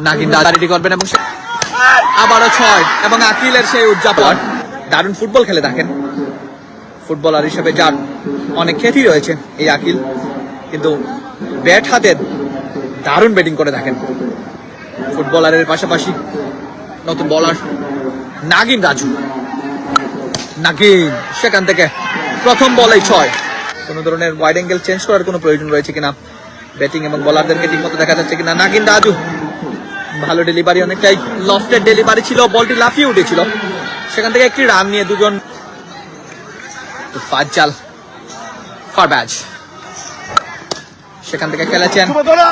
নাগিন দাদারিটি করবেন এবং আবারও ছয় এবং আকিলের সেই উদযাপন। দারুণ ফুটবল খেলে থাকেন। ফুটবলার হিসেবে যার অনেক খ্যাতি রয়েছে এই আকিল। কিন্তু ব্যাট হাতে দারুণ ব্যাটিং করে থাকেন। ফুটবলারের পাশাপাশি নতুন বলার নাগিন রাজু। নাগিন, সেখান থেকে প্রথম বলেই ছয়। কোনো ধরনের ওয়াইড অ্যাঙ্গেল চেঞ্জ করার কোনো প্রয়োজন রয়েছে কিনা? ব্যাটিং এবং বলারদেরকে ঠিক মতো দেখা যাচ্ছে কিনা? নাগিন রাজু। ভালো ডেলিভারি অনেকটাই লফটের ডেলিভারি ছিল বলটি লাফিয়ে উঠেছিল। সেখান থেকে একটি রান নিয়ে দুজন ফাজ্জাল ফারবাজ। সেখান থেকে খেলেছেন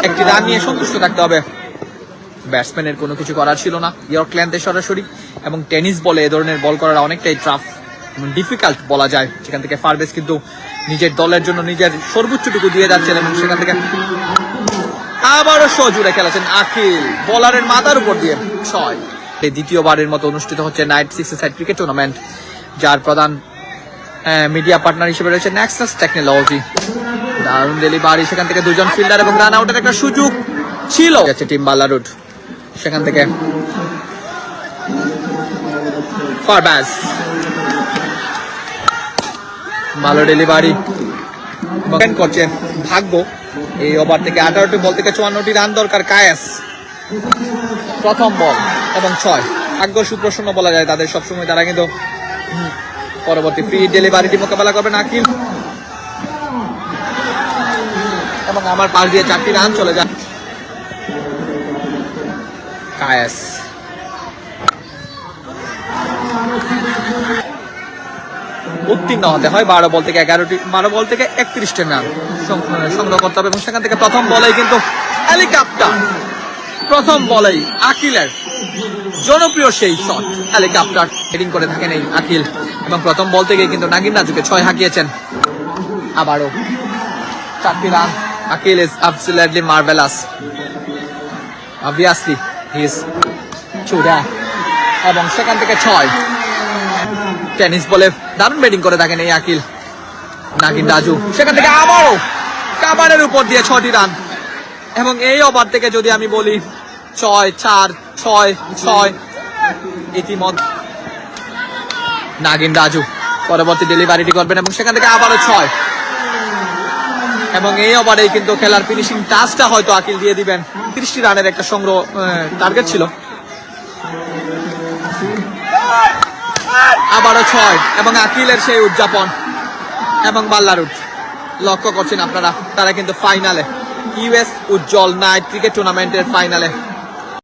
একটি রান নিয়ে সন্তুষ্ট থাকতে হবে। ব্যাটসম্যানের কোনো কিছু করার ছিল না। ইয়র্কল্যান্ডে সরাসরি এবং টেনিস বলে এ ধরনের বল করার অনেকটাই ট্রাফ ডিফিকাল্ট বলা যায়। সেখান থেকে ফারবেস কিন্তু নিজের দলের জন্য নিজের সর্বোচ্চটুকু দিয়ে যাচ্ছেন এবং সেখান থেকে আবারও জুড়ে খেলেছেন আখিল। বলারের মাথার উপর দিয়ে ছয়। দ্বিতীয়বারের মতো অনুষ্ঠিত হচ্ছে নাইট সিক্স ক্রিকেট টুর্নামেন্ট, যার প্রধান মিডিয়া পার্টনার হিসেবে রয়েছে ন্যাক্সাস টেকনোলজি দারুণ ডেলিভারি সেখান থেকে দুজন ফিল্ডার এবং রান আউটের একটা সুযোগ ছিল। গেছে টিম বাল্লারুড সেখান থেকে ফারবাজ। ভালো ডেলিভারি। করছে ভাগ্য। এই ওভার থেকে আঠারোটি বল থেকে চুয়ান্নটি রান দরকার কায়াস। প্রথম বল এবং ছয়। ভাগ্য সুপ্রসন্ন বলা যায় তাদের সবসময় তারা কিন্তু পরবর্তী ফ্রি ডেলিভারিটি মোকাবেলা করবেন আকিল এবং আমার পাশ দিয়ে চারটি রান চলে যায়। কায়াস। উত্তীর্ণ হতে হয় বারো বল থেকে এগারোটি, বারো বল থেকে একত্রিশটি রান সংগ্রহ করতে হবে এবং সেখান থেকে প্রথম বলেই কিন্তু হেলিকপ্টার। প্রথম বলেই আকিলের জনপ্রিয় সেই শট। হেলিকপ্টার হেডিং করে থাকেন এই আকিল এবং প্রথম বল থেকে কিন্তু নাগিন রাজুকে ছয় হাঁকিয়েছেন। আবারও চারটি run. Akeal is absolutely marvellous obviously he is এবং সেখান থেকে ছয়। টেনিস বলে দারুণ ব্যাটিং করে থাকেন এই আকিল। নাগিন রাজু, সেখান থেকে আবারও কাবারের উপর দিয়ে ছটি রান। এবং এই ওভার থেকে যদি আমি বলি ছয়, চার, ছয় ছয়, ইতিমধ্যে নাগিন রাজু পরবর্তী ডেলিভারিটি করবেন এবং সেখান থেকে আবারও ছয়। এবং এই ওভারেই কিন্তু খেলার ফিনিশিং টাচটা হয়তো আকিল দিয়ে দিবেন। তিরিশটি রানের একটা সংগ্রহ টার্গেট ছিল। আবারও ছয়, এবং আকিলের সেই উদযাপন এবং বাল্লারুট। লক্ষ্য করছেন আপনারা, তারা কিন্তু ফাইনালে ইউএস উজ্জ্বল নাইট ক্রিকেট টুর্নামেন্টের ফাইনালে